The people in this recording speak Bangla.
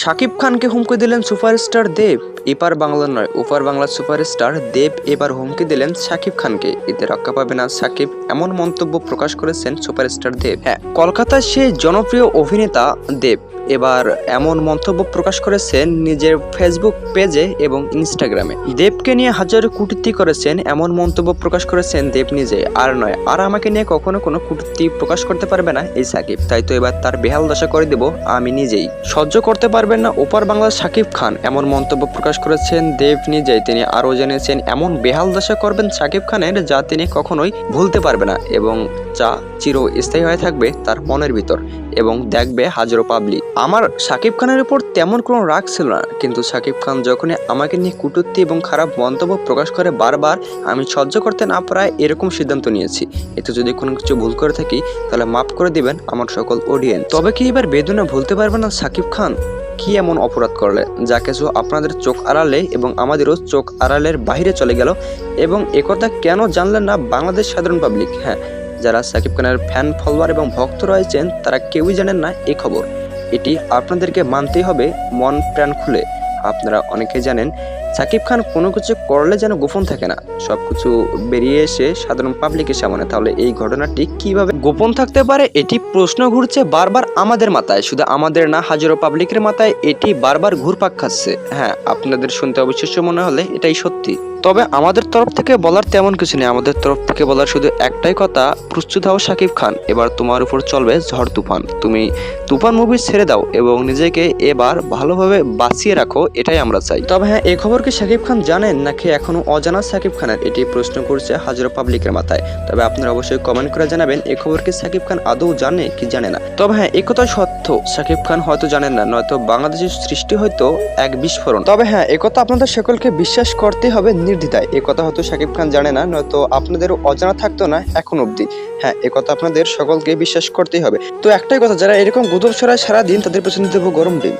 শাকিব খানকে হুমকি দিলেন সুপারস্টার দেব। এপার বাংলা নয়, ওপার বাংলার সুপারস্টার দেব এবার হুমকি দিলেন শাকিব খানকে। এতে রক্ষা পাবে না শাকিব এমন মন্তব্য প্রকাশ করেছেন সুপারস্টার দেব। হ্যাঁ কলকাতার সেই জনপ্রিয় অভিনেতা দেব। এবার এমন মন্তব্য প্রকাশ করেছেন নিজের ফেসবুক পেজে এবং ইনস্টাগ্রামে দেবকে নিয়ে হাজারো কুটীর্তি করেছেন, এমন মন্তব্য প্রকাশ করেছেন দেব নিজে। আর নয়, আর আমাকে নিয়ে কখনো কোনো কুটীর্তি প্রকাশ করতে পারবে না এই সাকিব। তাই তো এবার তার বেহাল দশা করে দেব আমি নিজেই। সহ্য করতে পারবেন না ওপার বাংলার সাকিব খান, এমন মন্তব্য প্রকাশ করেছেন দেব নিজেই। তিনি আরও জেনেছেন, এমন বেহাল দশা করবেন সাকিব খানের যা তিনি কখনোই ভুলতে পারবে না এবং যা চির স্থায়ী হয়ে থাকবে তার মনের ভিতর এবং দেখবে হাজারো পাবলিক আমার সাকিব খানের উপর তেমন কোনো রাগ ছিল না, কিন্তু সাকিব খান যখনই আমাকে নিয়ে কুটুক্তি এবং খারাপ মন্তব্য প্রকাশ করে বারবার, আমি সহ্য করতে না পারায় এরকম সিদ্ধান্ত নিয়েছি। এতে যদি কোনো কিছু ভুল করে থাকি, তাহলে মাফ করে দিবেন আমার সকল অডিয়েন্স তবে কি এবার বেদনা ভুলতে পারবে না সাকিব খান? কি এমন অপরাধ করলে? যা কিছু আপনাদের চোখ আড়ালে এবং আমাদেরও চোখ আড়ালের বাইরে চলে গেল, এবং একথা কেন জানলেন না বাংলাদেশ সাধারণ পাবলিক হ্যাঁ যারা সাকিব খানের ফ্যান ফলোয়ার এবং ভক্ত রয়েছেন, তারা কেউই জানেন না এই খবর। এটি আপনাদেরকে মানতেই হবে মন প্রাণ খুলে। আপনারা অনেকে জানেন সাকিব খান কোনো কিছু করলে যেন গোপন থাকে না। সব কিছু বেরিয়ে এসে সাধারণ পাবলিকের সামনে। তাহলে এই ঘটনাটি কীভাবে গোপন থাকতে পারে, এটি প্রশ্ন ঘুরছে বারবার আমাদের মাথায়। শুধু আমাদের না, হাজারো পাবলিকের মাথায় এটি বারবার ঘুরপাক খাচ্ছে। হ্যাঁ আপনাদের শুনতে অবিশ্বাস্য মনে হলে এটাই সত্যি। তবে আমাদের তরফ থেকে বলার তেমন কিছু নেই। আমাদের তরফ থেকে বলার শুধু একটাই কথা, প্রস্তুত হও সাকিব খান। এবার তোমার উপর চলবে ঝড় তুফান। তুমি তুফান মুভি ছেড়ে দাও এবং নিজেকে এবার ভালোভাবে বাঁচিয়ে রাখো, এটাই আমরা চাই। তবে হ্যাঁ এই খবর কি সাকিব খান জানেন নাকি এখনও অজানা সাকিব খানের? এটি প্রশ্ন করছে হাজারো পাবলিকের মাথায়। তবে আপনারা অবশ্যই কমেন্ট করে জানাবেন, এ খবর কি সাকিব খান আদৌ জানে কি জানে না? তবে হ্যাঁ একথা সত্য। সাকিব খান হয়তো জানেন না, নয়তো বাংলাদেশের সৃষ্টি হয়তো এক বিস্ফোরণ। তবে হ্যাঁ একথা আপনাদের সকলকে বিশ্বাস করতে হবে নির্দ্বিধায়। একথা হয়তো সাকিব খান জানে না, নয়তো আপনাদেরও অজানা থাকতো না এখন অবধি। হ্যাঁ একথা আপনাদের সকলকে বিশ্বাস করতেই হবে। তো একটাই কথা, যারা এরকম গুদব ছড়ায় সারাদিন তাদের পেছনে দেবো গরম ডিম